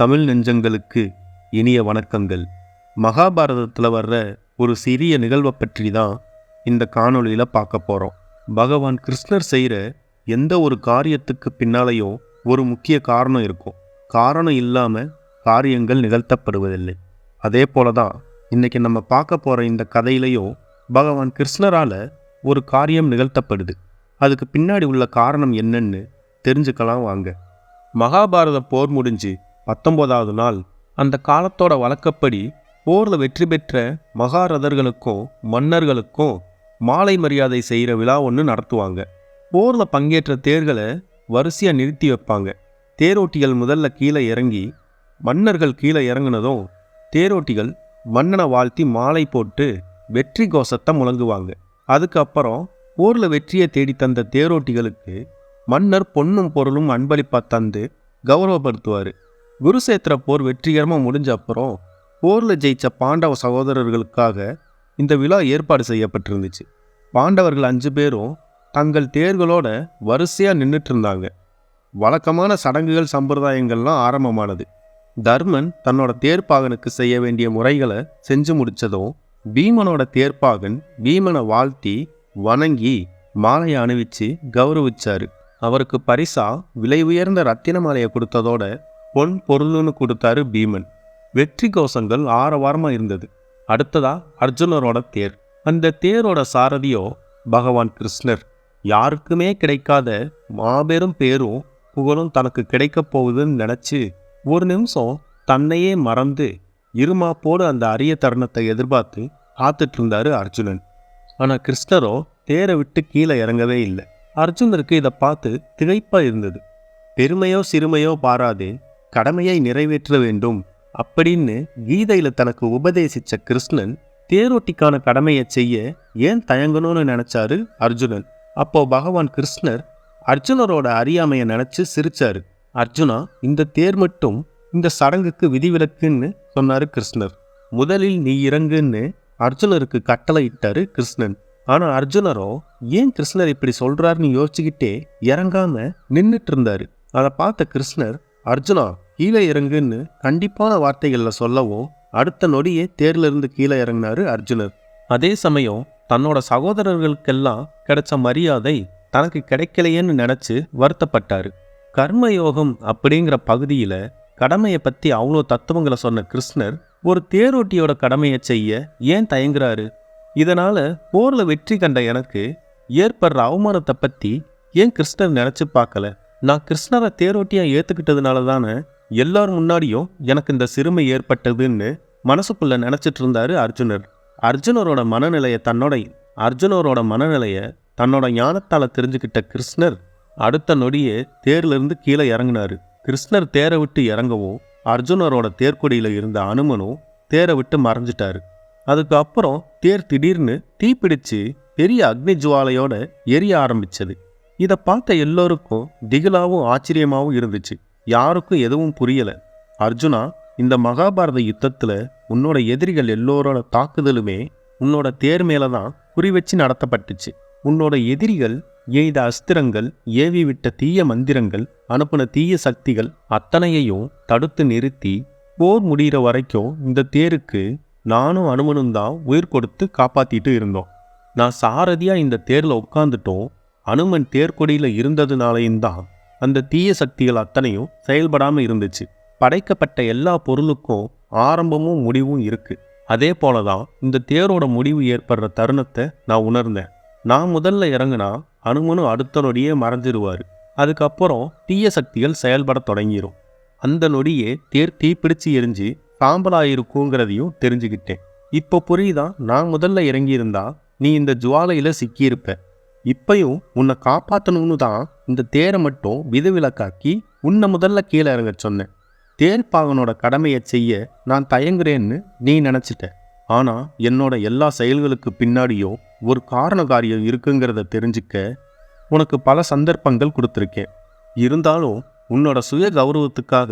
தமிழ் நெஞ்சங்களுக்கு இனிய வணக்கங்கள். மகாபாரதத்தில் வர்ற ஒரு சிறிய நிகழ்வை பற்றி தான் இந்த காணொளியில் பார்க்க போகிறோம் பகவான் கிருஷ்ணர் செய்கிற எந்த ஒரு காரியத்துக்கு பின்னாலேயும் ஒரு முக்கிய காரணம் இருக்கும். காரணம் இல்லாமல் காரியங்கள் நிகழ்த்தப்படுவதில்லை. அதே போல தான் இன்றைக்கி நம்ம பார்க்க போகிற இந்த கதையிலையும் பகவான் கிருஷ்ணரால் ஒரு காரியம் நிகழ்த்தப்படுது. அதுக்கு பின்னாடி உள்ள காரணம் என்னன்னு தெரிஞ்சுக்கலாம் வாங்க. மகாபாரத போர் முடிஞ்சு பத்தொன்பதாவது நாள். அந்த காலத்தோட வழக்கப்படி போரில் வெற்றி பெற்ற மகாரதர்களுக்கும் மன்னர்களுக்கும் மாலை மரியாதை செய்கிற விழா ஒன்று நடத்துவாங்க. போரில் பங்கேற்ற தேர்களை வரிசையாக நிறுத்தி வைப்பாங்க. தேரோட்டிகள் முதல்ல கீழே இறங்கி மன்னர்கள் கீழே இறங்குனதும் தேரோட்டிகள் மன்னனை வாழ்த்தி மாலை போட்டு வெற்றி கோஷத்தை முழங்குவாங்க. அதுக்கப்புறம் போரில் வெற்றியை தேடி தந்த தேரோட்டிகளுக்கு மன்னர் பொன்னும் பொருளும் அன்பளிப்பாக தந்து கௌரவப்படுத்துவார். குருசேத்திர போர் வெற்றிகரமாக முடிஞ்ச அப்புறம் போரில் ஜெயிச்ச பாண்டவ சகோதரர்களுக்காக இந்த விழா ஏற்பாடு செய்யப்பட்டிருந்துச்சு. பாண்டவர்கள் அஞ்சு பேரும் தங்கள் தேர்களோட வரிசையாக நின்றுட்டு இருந்தாங்க வழக்கமான சடங்குகள் சம்பிரதாயங்கள்லாம் ஆரம்பமானது. தர்மன் தன்னோட தேர்ப்பாகனுக்கு செய்ய வேண்டிய முறைகளை செஞ்சு முடித்ததும் பீமனோட தேர்ப்பாகன் பீமனை வாழ்த்தி வணங்கி மாலையை அணிவிச்சு கௌரவிச்சார். அவருக்கு பரிசா விலை உயர்ந்த ரத்தின மாலையை கொடுத்ததோட பொன் பொருள்னு கொடுத்தாரு பீமன். வெற்றி கோஷங்கள் ஆரவாரமா இருந்தது. அடுத்ததா அர்ஜுனரோட தேர். அந்த தேரோட சாரதியோ பகவான் கிருஷ்ணர். யாருக்குமே கிடைக்காத மாபெரும் பேரும் புகழும் தனக்கு கிடைக்கப் போகுதுன்னு நினச்சி ஒரு நிமிஷம் தன்னையே மறந்து இருமாப்போடு அந்த அரிய தருணத்தை எதிர்பார்த்து காத்துட்டு இருந்தாரு அர்ஜுனன். ஆனால் கிருஷ்ணரோ தேரை விட்டு கீழே இறங்கவே இல்லை. அர்ஜுனருக்கு இதை பார்த்து திகைப்பா இருந்தது. பெருமையோ சிறுமையோ பாராது கடமையை நிறைவேற்ற வேண்டும் அப்படின்னு கீதையில் தனக்கு உபதேசித்த கிருஷ்ணன் தேரோட்டிக்கான கடமையை செய்ய ஏன் தயங்கணும்னு நினச்சாரு அர்ஜுனன். அப்போ பகவான் கிருஷ்ணர் அர்ஜுனரோட அறியாமையை நினச்சி சிரிச்சாரு. அர்ஜுனா இந்த தேர் மட்டும் இந்த சடங்குக்கு விதிவிலக்குன்னு சொன்னார் கிருஷ்ணர். முதலில் நீ இறங்குன்னு அர்ஜுனருக்கு கட்டளை இட்டாரு கிருஷ்ணன். ஆனால் அர்ஜுனரோ ஏன் கிருஷ்ணர் இப்படி சொல்கிறாருன்னு யோசிச்சுக்கிட்டே இறங்காம நின்றுட்டு இருந்தாரு? அதை பார்த்த கிருஷ்ணர் அர்ஜுனா கீழே இறங்குன்னு கண்டிப்பான வார்த்தைகளில் சொல்லவும் அடுத்த நொடியே தேர்லேருந்து கீழே இறங்கினாரு அர்ஜுனர். அதே சமயம் தன்னோட சகோதரர்களுக்கெல்லாம் கிடைச்ச மரியாதை தனக்கு கிடைக்கலையேன்னு நினச்சி வருத்தப்பட்டாரு. கர்மயோகம் அப்படிங்கிற பகுதியில் கடமையை பற்றி அவ்வளோ தத்துவங்களை சொன்ன கிருஷ்ணர் ஒரு தேரோட்டியோட கடமையை செய்ய ஏன் தயங்குறாரு? இதனால் போரில் வெற்றி கண்ட எனக்கு ஏற்படுற அவமானத்தை பற்றி ஏன் கிருஷ்ணர் நினச்சி பார்க்கல? நான் கிருஷ்ணரை தேரோட்டியாக ஏற்றுக்கிட்டதுனால தானே எல்லார் முன்னாடியும் எனக்கு இந்த சிறுமை ஏற்பட்டதுன்னு மனசுக்குள்ளே நினச்சிட்டு இருந்தாரு அர்ஜுனர். அர்ஜுனரோட மனநிலையை தன்னோட அர்ஜுனரோட மனநிலையை தன்னோட ஞானத்தால தெரிஞ்சுக்கிட்ட கிருஷ்ணர் அடுத்த நொடியே தேர்லேருந்து கீழே இறங்கினார். கிருஷ்ணர் தேரை விட்டு இறங்கவும் அர்ஜுனரோட தேர்க்கொடியில இருந்த அனுமனும் தேரை விட்டு மறைஞ்சிட்டாரு. அதுக்கு அப்புறம் தேர் திடீர்னு தீப்பிடிச்சு பெரிய அக்னி ஜுவாலையோட எரிய ஆரம்பிச்சது. இதை பார்த்த எல்லோருக்கும் திகிலாவும் ஆச்சரியமாகவும் இருந்துச்சு. யாருக்கும் எதுவும் புரியலை. அர்ஜுனா இந்த மகாபாரத யுத்தத்தில் உன்னோட எதிரிகள் எல்லோரோட தாக்குதலுமே உன்னோட தேர் மேலே தான் குறி வச்சு நடத்தப்பட்டுச்சு. உன்னோட எதிரிகள் எய்த அஸ்திரங்கள் ஏவி விட்ட தீய மந்திரங்கள் அனுப்புன தீய சக்திகள் அத்தனையையும் தடுத்து நிறுத்தி போர் முடிகிற வரைக்கும் இந்த தேருக்கு நானும் அனுமனும் தான் உயிர் கொடுத்து காப்பாற்றிட்டு இருந்தோம். நான் சாரதியாக இந்த தேரில் உட்காந்துட்டோம் அனுமன் தேர்கொடியில் இருந்ததுனாலையும் தான் அந்த தீய சக்திகள் அத்தனையும் செயல்படாமல் இருந்துச்சு. படைக்கப்பட்ட எல்லா பொருளுக்கும் ஆரம்பமும் முடிவும் இருக்குது அதே போல தான் இந்த தேரோட முடிவு ஏற்படுற தருணத்தை நான் உணர்ந்தேன். நான் முதல்ல இறங்குனா அனுமனும் அடுத்த நொடியே மறைஞ்சிருவார். அதுக்கப்புறம் தீய சக்திகள் செயல்பட தொடங்கிரும். அந்த நொடியே தேர் தீப்பிடிச்சு எரிஞ்சு சாம்பலாயிருக்குங்கிறதையும் தெரிஞ்சுக்கிட்டேன். இப்போ புரியுதா? நான் முதல்ல இறங்கியிருந்தா நீ இந்த ஜுவாலையில் சிக்கியிருப்ப. இப்பையும் உன்னை காப்பாற்றணும்னு தான் இந்த தேரை மட்டும் விதிவிலக்காக்கி உன்னை முதல்ல கீழே இறங்க சொன்னேன். தேர்ப்பாகனோட கடமையை செய்ய நான் தயங்குறேன்னு நீ நினச்சிட்ட. ஆனால் என்னோட எல்லா செயல்களுக்கு பின்னாடியோ ஒரு காரண காரியம் இருக்குங்கிறத தெரிஞ்சுக்க உனக்கு பல சந்தர்ப்பங்கள் கொடுத்துருக்கேன். இருந்தாலும் உன்னோட சுய கௌரவத்துக்காக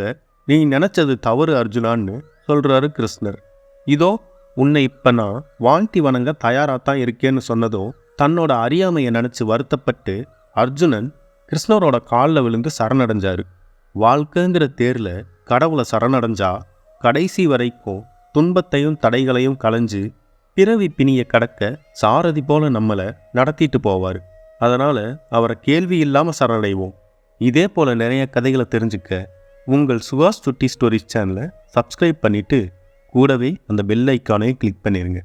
நீ நினச்சது தவறு அர்ஜுனான்னு சொல்கிறாரு கிருஷ்ணர். இதோ உன்னை இப்போ நான் வாழ்த்தி வணங்க தயாராக தான் இருக்கேன்னு சொன்னதும் தன்னோட அறியாமையை நினச்சி வருத்தப்பட்டு அர்ஜுனன் கிருஷ்ணரோட காலில் விழுந்து சரணடைஞ்சார். வாழ்க்கைங்கிற தேரில் கடவுளை சரணடைஞ்சா கடைசி வரைக்கும் துன்பத்தையும் தடைகளையும் களைஞ்சு பிறவி பிணியை கடக்க சாரதி போல நம்மளை நடத்திட்டு போவார். அதனால் அவரை கேள்வி இல்லாமல் சரணடைவோம். இதே போல் நிறைய கதைகளை தெரிஞ்சுக்க உங்கள் சுகாஷ் சுட்டி ஸ்டோரிஸ் சேனலை சப்ஸ்கிரைப் பண்ணிவிட்டு கூடவே அந்த பெல் ஐக்கானையும் கிளிக் பண்ணிடுங்க